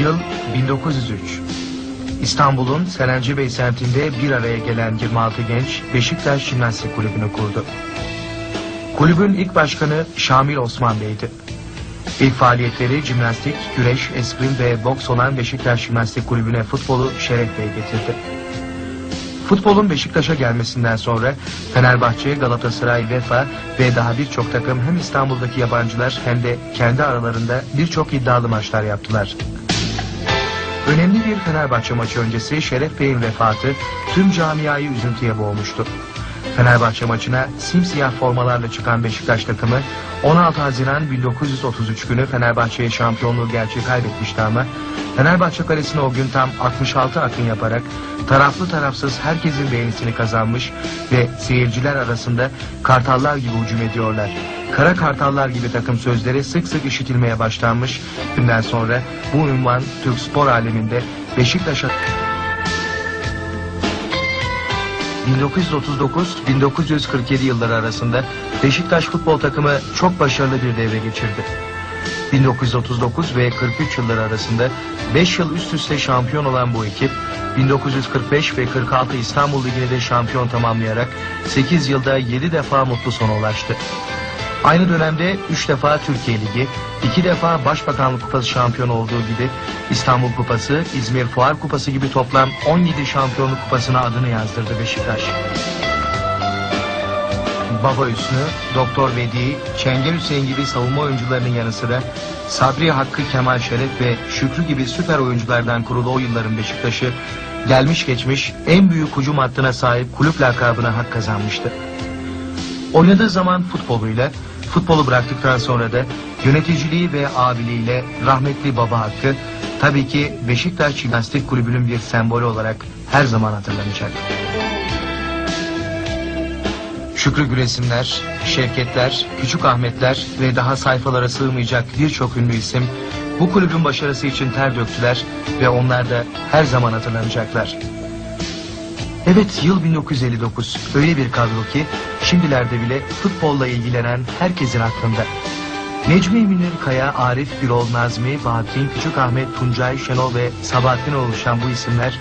Yıl 1903. İstanbul'un Serenci Bey semtinde bir araya gelen 26 genç Beşiktaş Jimnastik Kulübü'nü kurdu. Kulübün ilk başkanı Şamil Osman Bey'di. İlk faaliyetleri jimnastik, güreş, eskrim ve boks olan Beşiktaş Jimnastik Kulübü'ne futbolu Şeref Bey getirdi. Futbolun Beşiktaş'a gelmesinden sonra Fenerbahçe, Galatasaray, Vefa ve daha birçok takım hem İstanbul'daki yabancılar hem de kendi aralarında birçok iddialı maçlar yaptılar. Önemli bir Fenerbahçe maçı öncesi Şeref Bey'in vefatı tüm camiayı üzüntüye boğmuştu. Fenerbahçe maçına simsiyah formalarla çıkan Beşiktaş takımı 16 Haziran 1933 günü Fenerbahçe'ye şampiyonluğu gerçi kaybetmişti ama Fenerbahçe kalesine o gün tam 66 akın yaparak taraflı tarafsız herkesin beğenisini kazanmış ve seyirciler arasında kartallar gibi hücum ediyorlar. Kara kartallar gibi takım sözleri sık sık işitilmeye başlanmış. Bundan sonra bu ünvan Türk spor aleminde Beşiktaş'a 1939-1947 yılları arasında Beşiktaş futbol takımı çok başarılı bir devre geçirdi. 1939 ve 43 yılları arasında 5 yıl üst üste şampiyon olan bu ekip 1945 ve 46 İstanbul Ligi'ni de şampiyon tamamlayarak 8 yılda 7 defa mutlu sona ulaştı. Aynı dönemde 3 defa Türkiye Ligi, 2 defa Başbakanlık Kupası şampiyon olduğu gibi İstanbul Kupası, İzmir Fuar Kupası gibi toplam 17 şampiyonluk kupasına adını yazdırdı Beşiktaş. Baba Hüsnü, Doktor Vedi, Çengel Hüseyin gibi savunma oyuncularının yanı sıra Sabri Hakkı Kemal Şeref ve Şükrü gibi süper oyunculardan kurulu o yılların Beşiktaş'ı gelmiş geçmiş en büyük hücum hattına sahip kulüp lakabına hak kazanmıştı. Oynadığı zaman futboluyla, futbolu bıraktıktan sonra da yöneticiliği ve abiliğiyle rahmetli baba hakkı tabii ki Beşiktaş Jimnastik Kulübü'nün bir sembolü olarak her zaman hatırlanacak. Şükrü Güresimler, Şevketler, Küçük Ahmetler ve daha sayfalara sığmayacak birçok ünlü isim bu kulübün başarısı için ter döktüler ve onlar da her zaman hatırlanacaklar. Evet yıl 1959 öyle bir kadro ki şimdilerde bile futbolla ilgilenen herkesin aklında. Necmi Münir Kaya, Arif Gürol, Nazmi, Bahattin, Küçük Ahmet, Tuncay, Şenol ve Sabahattin oluşan bu isimler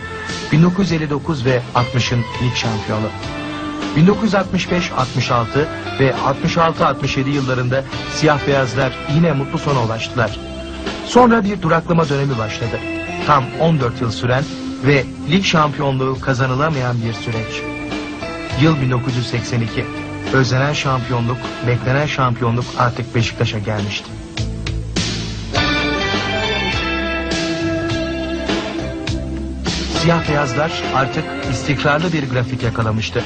1959 ve 60'ın lig şampiyonu. 1965-66 ve 66-67 yıllarında siyah beyazlar yine mutlu sona ulaştılar. Sonra bir duraklama dönemi başladı. Tam 14 yıl süren ve lig şampiyonluğu kazanılamayan bir süreç. Yıl 1982. Özlenen şampiyonluk, beklenen şampiyonluk artık Beşiktaş'a gelmişti. Siyah beyazlar artık istikrarlı bir grafik yakalamıştı.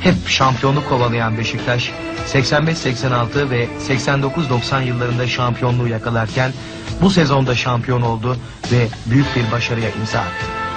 Hep şampiyonluk kovalayan Beşiktaş 85-86 ve 89-90 yıllarında şampiyonluğu yakalarken bu sezonda şampiyon oldu ve büyük bir başarıya imza attı.